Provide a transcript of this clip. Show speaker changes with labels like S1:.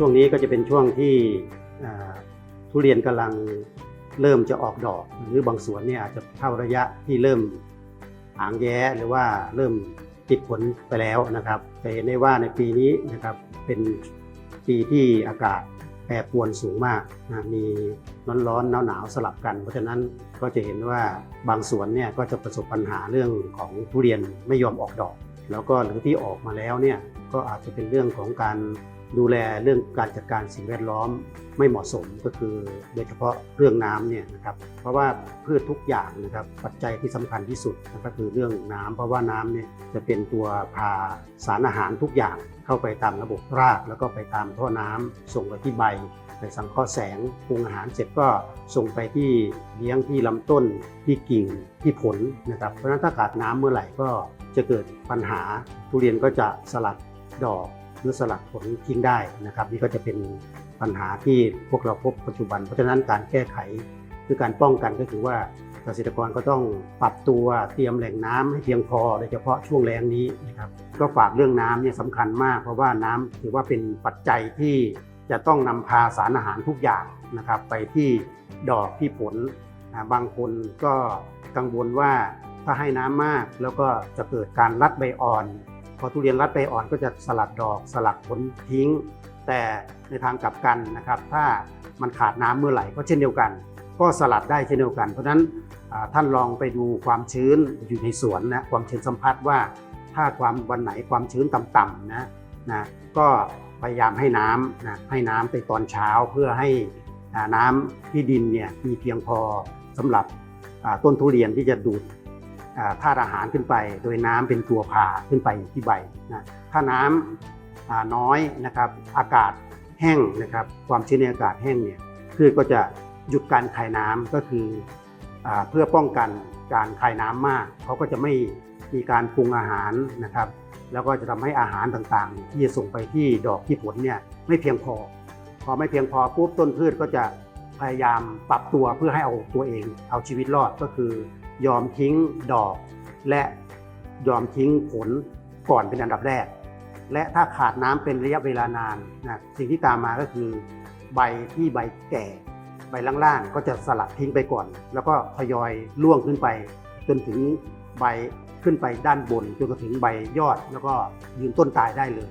S1: ช่วงนี้ก็จะเป็นช่วงที่ทุเรียนกำลังเริ่มจะออกดอก หรือบางสวนเนี่ยอาจจะเข้าระยะที่เริ่มหางแย้หรือว่าเริ่มติดผลไปแล้วนะครับจะเห็นได้ว่าในปีนี้นะครับเป็นปีที่อากาศแปรปรวนสูงมากนะมีร้อนๆหนาวๆสลับกัน เพราะฉะนั้นก็จะเห็นว่าบางสวนเนี่ยก็จะประสบปัญหาเรื่องของทุเรียนไม่ยอมออกดอก แล้วก็หรือที่ออกมาแล้วเนี่ยก็อาจจะเป็นเรื่องของการ ดูแลเรื่องการจัดการสิ่งแวดล้อมไม่เหมาะสมก็คือ โดยเฉพาะเรื่องน้ำเนี่ยนะครับเพราะว่าพืชทุกอย่างนะครับปัจจัยที่สำคัญที่สุดก็คือเรื่องน้ำเพราะว่าน้ำเนี่ยจะเป็นตัวพาสารอาหารทุกอย่างเข้าไปตามระบบราก แล้วก็ไปตามท่อน้ำส่งไปที่ใบไปสังเคราะห์แสงปรุงอาหารเสร็จก็ส่งไปที่เลี้ยงที่ลำต้นที่กิ่งที่ผลนะครับเพราะฉะนั้นถ้าขาดน้ำเมื่อไหร่ก็จะเกิดปัญหาทุเรียนก็จะสลัดดอก หรือสลัดผลทิ้งได้นะครับ นี่ก็จะเป็นปัญหาที่พวกเราพบปัจจุบัน เพราะฉะนั้นการแก้ไขคือการป้องกันก็คือว่าเกษตรกรก็ต้องปรับตัวเตรียมแหล่งน้ำให้เพียงพอโดยเฉพาะช่วงแล้งนี้นะครับก็ฝากเรื่องน้ำเนี่ยสำคัญมาก เพราะว่าน้ำถือว่าเป็นปัจจัยที่จะต้องนำพาสารอาหารทุกอย่างนะครับไปที่ดอกที่ผลนะบางคนก็กังวลว่าถ้าให้น้ำมากแล้วก็จะเกิดการรัดใบอ่อน พอทุเรียนรัดใบอ่อนก็จะสลัดดอกสลัดผลทิ้ง แต่ในทางกลับกันนะครับ ถ้ามันขาดน้ำเมื่อไหร่ก็เช่นเดียวกัน ก็สลัดได้เช่นเดียวกัน เพราะฉะนั้นท่านลองไปดูความชื้นอยู่ในสวนนะความชื้นสัมผัสว่า ถ้าความวันไหนความชื้นต่ำๆนะนะก็พยายามให้น้ำนะให้น้ำไปตอนเช้าเพื่อให้น้ำที่ดินเนี่ยมีเพียงพอสำหรับต้นทุเรียนที่จะดูด ธาตุอาหารขึ้นไป โดยน้ำเป็นตัวพาขึ้นไปที่ใบนะถ้าน้ำอ่าน้อยนะครับอากาศแห้งนะครับความชื้นในอากาศแห้งเนี่ยพืชก็จะหยุดการคายน้ำก็คืออเพื่อป้องกันการคายน้ำมากเขาก็จะไม่มีการปรุงอาหารนะครับ แล้วก็จะทำให้อาหารต่างๆ ที่จะส่งไปที่ดอกที่ผลเนี่ยไม่เพียงพอ พอไม่เพียงพอปุ๊บต้นพืชก็จะ พยายามปรับตัวเพื่อให้เอาตัวเอง เอาชีวิตรอดก็คือ ยอมทิ้งดอก และยอมทิ้งผลก่อนเป็นอันดับแรก และถ้าขาดน้ำเป็นระยะเวลานานนะสิ่งที่ตามมาก็คือใบที่ใบแก่ ใบล่างๆก็จะสลัดทิ้งไปก่อน แล้วก็ทยอยล่วงขึ้นไป จนถึงใบขึ้นไปด้านบนจนกระถึงใบยอด แล้วก็ยืนต้นตายได้เลย